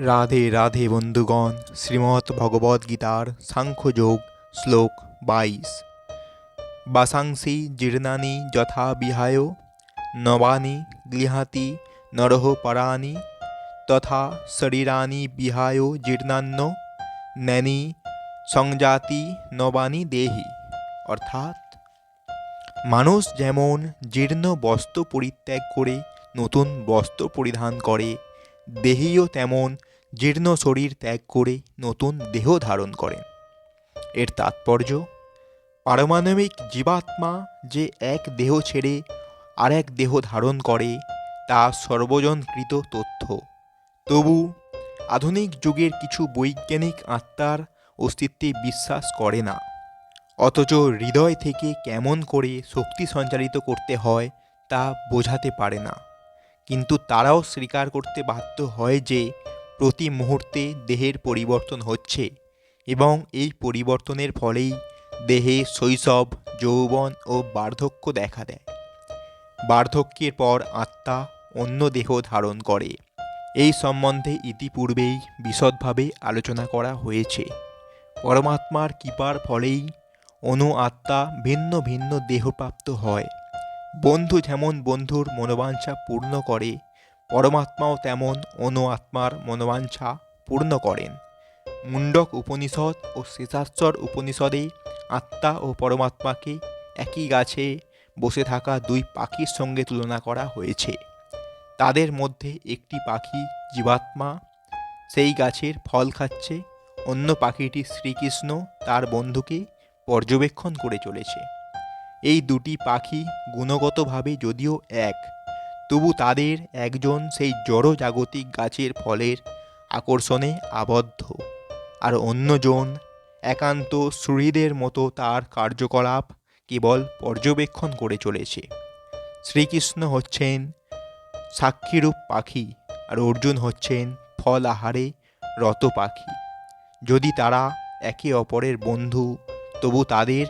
রাধে রাধে বন্ধুগণ, শ্রীমৎ ভগবদ্ গীতার সাংখ্যযোগ শ্লোক বাইশ। বাসাংসি জীর্ণানি যথা বিহায়, নবানি গৃহাতি নরহ পরাণি, তথা শরীরানি বিহায় জীর্ণান্ন নেনি সংজাতি নবানি দেহি। অর্থাৎ মানুষ যেমন জীর্ণ বস্ত্র পরিত্যাগ করে, নতুন বস্ত্র পরিধান করে, দেহিও তেমন জীর্ণ শরীর ত্যাগ করে নতুন দেহ ধারণ করেন এর তাৎপর্য, পারমাণবিক জীবাত্মা যে এক দেহ ছেড়ে আর এক দেহ ধারণ করে, তা সর্বজনকৃত তথ্য। তবু আধুনিক যুগের কিছু বৈজ্ঞানিক আত্মার অস্তিত্বে বিশ্বাস করে না। অথচ হৃদয় থেকে কেমন করে শক্তি সঞ্চারিত করতে হয়, তা বোঝাতে পারে না। কিন্তু তারাও স্বীকার করতে বাধ্য হয় যে প্রতি মুহূর্তে দেহের পরিবর্তন হচ্ছে এবং এই পরিবর্তনের ফলেই দেহে শৈশব, যৌবন ও বার্ধক্য দেখা দেয়। বার্ধক্যের পর আত্মা অন্য দেহ ধারণ করে। এই সম্বন্ধে ইতিপূর্বেই বিশদভাবে আলোচনা করা হয়েছে। পরমাত্মার কৃপার ফলেই অনু আত্মা ভিন্ন ভিন্ন দেহপ্রাপ্ত হয়। বন্ধু যেমন বন্ধুর মনোবাঞ্ছা পূর্ণ করে পরমাত্মাও তেমন অনু আত্মার মনোবাঞ্ছা পূর্ণ করেন। মুন্ডক উপনিষদ ও শেষাশ্বর উপনিষদে আত্মা ও পরমাত্মাকে একই গাছে বসে থাকা দুই পাখির সঙ্গে তুলনা করা হয়েছে। তাদের মধ্যে একটি পাখি জীবাত্মা, সেই গাছের ফল খাচ্ছে, অন্য পাখিটি শ্রীকৃষ্ণ তার বন্ধুকে পর্যবেক্ষণ করে চলেছে। এই দুটি পাখি গুণগতভাবে যদিও এক তবু তাদের একজন সেই জড় জাগতিক গাছের ফলের আকর্ষণে আবদ্ধ, আর অন্যজন একান্ত সুহৃদের মতো তার কার্যকলাপ কেবল পর্যবেক্ষণ করে চলেছে। শ্রীকৃষ্ণ হচ্ছেন সাক্ষীরূপ পাখি, আর অর্জুন হচ্ছেন ফল আহারে রত পাখি। যদি তারা একে অপরের বন্ধু, তবু তাদের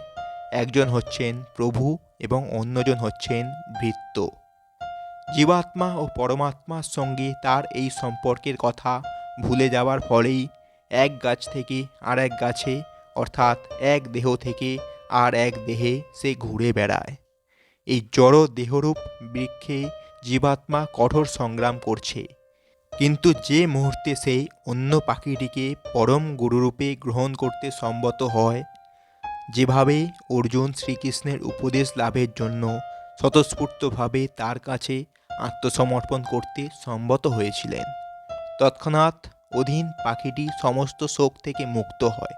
একজন হচ্ছেন প্রভু এবং অন্যজন হচ্ছেন ভৃত্য। জীবাত্মা ও পরমাত্মার সঙ্গে তার এই সম্পর্কের কথা ভুলে যাওয়ার ফলেই এক গাছ থেকে আর এক গাছে, অর্থাৎ এক দেহ থেকে আর এক দেহে সে ঘুরে বেড়ায়। এই জড় দেহরূপ বৃক্ষে জীবাত্মা কঠোর সংগ্রাম করছে। কিন্তু যে মুহূর্তে সে অন্য পাখিটিকে পরম গুরুরূপে গ্রহণ করতে সম্মত হয়, যেভাবে অর্জুন শ্রীকৃষ্ণের উপদেশ লাভের জন্য স্বতঃস্ফূর্তভাবে তার কাছে আত্মসমর্পণ করতে সম্মত হয়েছিলেন। তৎক্ষণাৎ অধীন পাখিটি সমস্ত শোক থেকে মুক্ত হয়।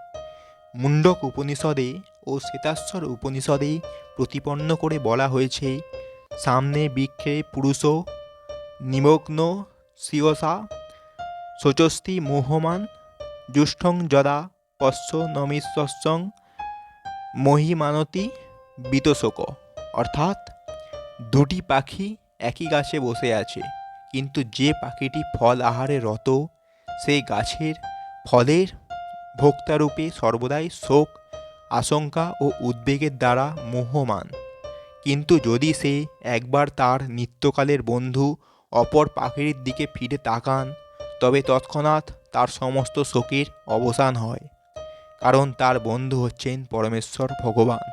মুন্ডক উপনিষদে ও শ্বেতাশ্বর উপনিষদে প্রতিপন্ন করে বলা হয়েছে, সামনে বৃক্ষে পুরুষ, নিমগ্ন শিয়সা শোচস্তি মোহমান, জুষ্ঠং যদা, পশ্চ নমিশ্বং মহিমানতি বিতশোক অর্থাৎ দুটি পাখি একই গাছে বসে আছে। কিন্তু যে পাখিটি ফল আহারে রত, সেই গাছের ফলের ভোক্তারূপে সর্বদাই শোক, আশঙ্কা ও উদ্বেগের দ্বারা মোহমান। কিন্তু যদি সে একবার তার নিত্যকালের বন্ধু অপর পাখির দিকে ফিরে তাকান, তবে তৎক্ষণাৎ তার সমস্ত শোকের অবসান হয়। কারণ তার বন্ধু হচ্ছেন পরমেশ্বর ভগবান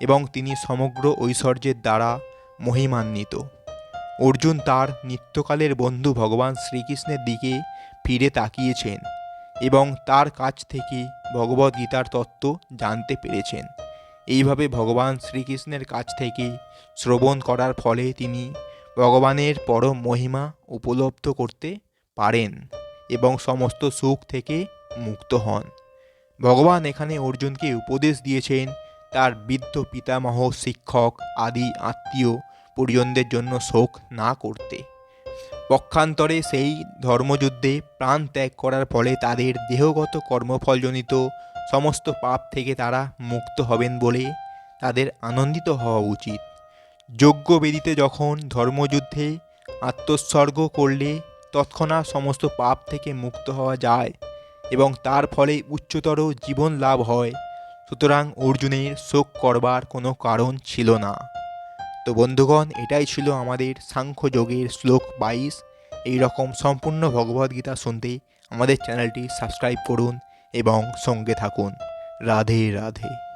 এবং তিনি সমগ্র ঐশ্বর্যের দ্বারা মহিমান্বিত। অর্জুন তার নিত্যকালের বন্ধু ভগবান শ্রীকৃষ্ণের দিকে ফিরে তাকিয়েছেন এবং তার কাছ থেকে ভগবদ গীতার তত্ত্ব জানতে পেরেছেন। এইভাবে ভগবান শ্রীকৃষ্ণের কাছ থেকে শ্রবণ করার ফলে তিনি ভগবানের পরম মহিমা উপলব্ধ করতে পারেন এবং সমস্ত সুখ থেকে মুক্ত হন। ভগবান এখানে অর্জুনকে উপদেশ দিয়েছেন, তার বৃদ্ধ পিতামহ, শিক্ষক, আদি, আত্মীয় পরিজনদের জন্য শোক না করতে। পক্ষান্তরে সেই ধর্মযুদ্ধে প্রাণ ত্যাগ করার ফলে তাদের দেহগত কর্মফলজনিত সমস্ত পাপ থেকে তারা মুক্ত হবেন বলে তাদের আনন্দিত হওয়া উচিত। যজ্ঞ বেদিতে যখন ধর্মযুদ্ধে আত্মোৎসর্গ করলে তৎক্ষণাৎ সমস্ত পাপ থেকে মুক্ত হওয়া যায় এবং তার ফলে উচ্চতর জীবন লাভ হয়, সুতরাং অর্জুনের শোক করবার কোনো কারণ ছিল না। তো বন্ধুগণ, এটাই ছিল আমাদের সাংখ্যযোগের শ্লোক বাইশ। এই রকম সম্পূর্ণ ভগবদ্গীতা শুনতে আমাদের চ্যানেলটি সাবস্ক্রাইব করুন এবং সঙ্গে থাকুন। রাধে রাধে।